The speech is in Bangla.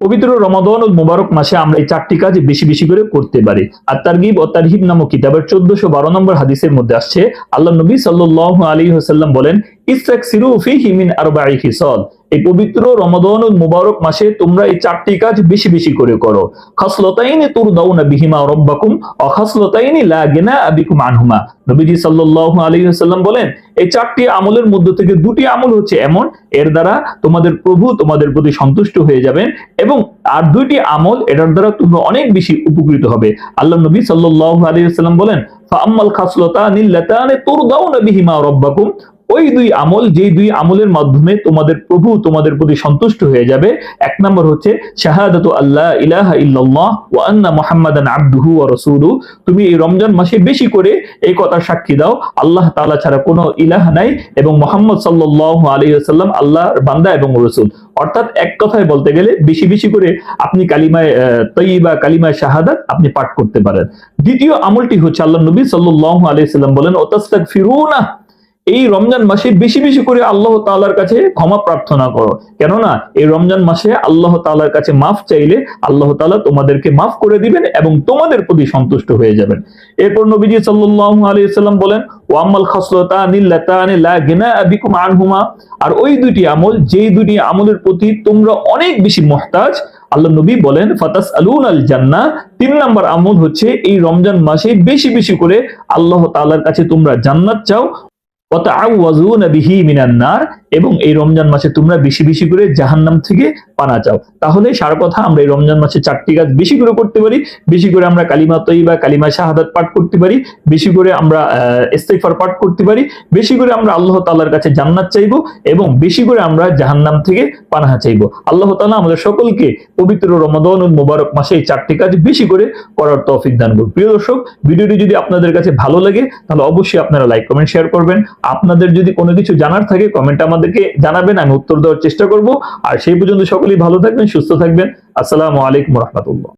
পবিত্র রমাদন ও মুবারক মাসে আমরা এই চারটি কাজ বেশি বেশি করে করতে পারি। আর তারগিব ও তারহিব নামক কিতাবের চোদ্দশো বারো নম্বর হাদিসের মধ্যে আসছে আল্লাহ নবী সাল্লু আলী হোসাল্লাম বলেন ইসরাক সিরুফি হিমিন আর বাড়ি খিসল এই পবিত্র রমাদন মুবারক মাসে তোমরা এই চারটি কাজ বেশি বেশি করে করো। খাসলতাইনি তুর দাউনা বিহিমা রব্বাকুম, অখাসলতাইনি লা গিনা আবিকুম আনহুমা। নবীজি সাল্লাল্লাহু আলাইহি ওয়াসাল্লাম বলেন, এই চারটি আমলের থেকে দুটি আমল হচ্ছে এমন, এর দ্বারা তোমাদের প্রভু তোমাদের প্রতি সন্তুষ্ট হয়ে যাবেন এবং আর দুইটি আমল, এটার দ্বারা তোমরা অনেক বেশি উপকৃত হবে। আল্লাহ নবী সাল্লাল্লাহু আলাইহি ওয়াসাল্লাম বলেন, ফাআম্মাল খাসলাতানি লাতানি তুরদাউনা বিহিমা রব্বাকুম ওই দুই আমল, যেই দুই আমলের মাধ্যমে তোমাদের প্রভু তোমাদের প্রতি সন্তুষ্ট হয়ে যাবে, এক নম্বর হচ্ছে শাহাদাতু আল্লাহ ইলাহা ইল্লাল্লাহ ওয়া আন্না মুহাম্মাদান আবদুহু ওয়া রাসূলুহু। তুমি এই রমজান মাসে বেশি করে এই কথা সাক্ষী দাও, আল্লাহ তাআলা ছাড়া কোনো ইলাহ নাই এবং মুহাম্মদ সাল্লাল্লাহু আলাইহি ওয়াসাল্লাম আল্লাহর বান্দা এবং রাসূল। অর্থাৎ এক কথায় বলতে গেলে বেশি বেশি করে আপনি কালিমায় তৈয়বা, কালিমায় শাহাদাত আপনি পাঠ করতে পারেন। দ্বিতীয় আমলটি হচ্ছে আল্লাহ নবী সাল্লাল্লাহু আলাইহি সাল্লাম বলেন, ওতাস্তাগফিরুনা। এই রমজান মাসে বেশি বেশি করে আল্লাহ তাআলার কাছে ক্ষমা প্রার্থনা করো। কেননা, এই রমজান মাসে আল্লাহ তাআলার কাছে মাফ চাইলে আল্লাহ তাআলা তোমাদেরকে মাফ করে দিবেন এবং তোমাদের প্রতি সন্তুষ্ট হয়ে যাবেন। এরপর নবীজি সাল্লাল্লাহু আলাইহি সাল্লাম বলেন, ওয়াম্মাল আনহুমা। আর ওই দুটি আমল, যেই দুটি আমলের প্রতি তোমরা অনেক বেশি মহতাজ, আল্লাহ নবী বলেন ফাতাস আলুন আল জান্না তিন নম্বর আমল হচ্ছে, এই রমজান মাসে বেশি বেশি করে আল্লাহ তাআলার কাছে তোমরা জান্নাত চাও। ওয়াতাআওয়াজুনা বিহি মিনান নার এবং এই রমজান মাসে তোমরা বেশি বেশি করে জাহান্নাম থেকে পানা চাও। তাহলে সার কথা আমরা এই রমজান মাসে চারটি কাজ বেশি করে করতে পারি, বেশি করে আমরা কালিমা তৈবা কালিমা শাহাদাত পাঠ করতে পারি, বেশি করে আমরা ইস্তেগফার পাঠ করতে পারি, বেশি করে আমরা আল্লাহ তাআলার কাছে জান্নাত চাইব এবং বেশি করে আমরা জাহান্নাম থেকে পানাহা চাইব। আল্লাহ তাআলা আমাদের সকলকে পবিত্র রমাদান মোবারক মাসে এই চারটি কাজ বেশি করে করার তৌফিক দান করুন প্রিয় দর্শক, ভিডিওটি যদি আপনাদের কাছে ভালো লাগে, তাহলে অবশ্যই আপনারা লাইক, কমেন্ট, শেয়ার করবেন। আপনাদের যদি কোনো কিছু জানার থাকে, কমেন্ট আমাদেরকে জানাবেন, আমি উত্তর দেওয়ার চেষ্টা করব। আর সেই পর্যন্ত সকলেই ভালো থাকবেন, সুস্থ থাকবেন। আসসালামু আলাইকুম রহমতুল্লাহ।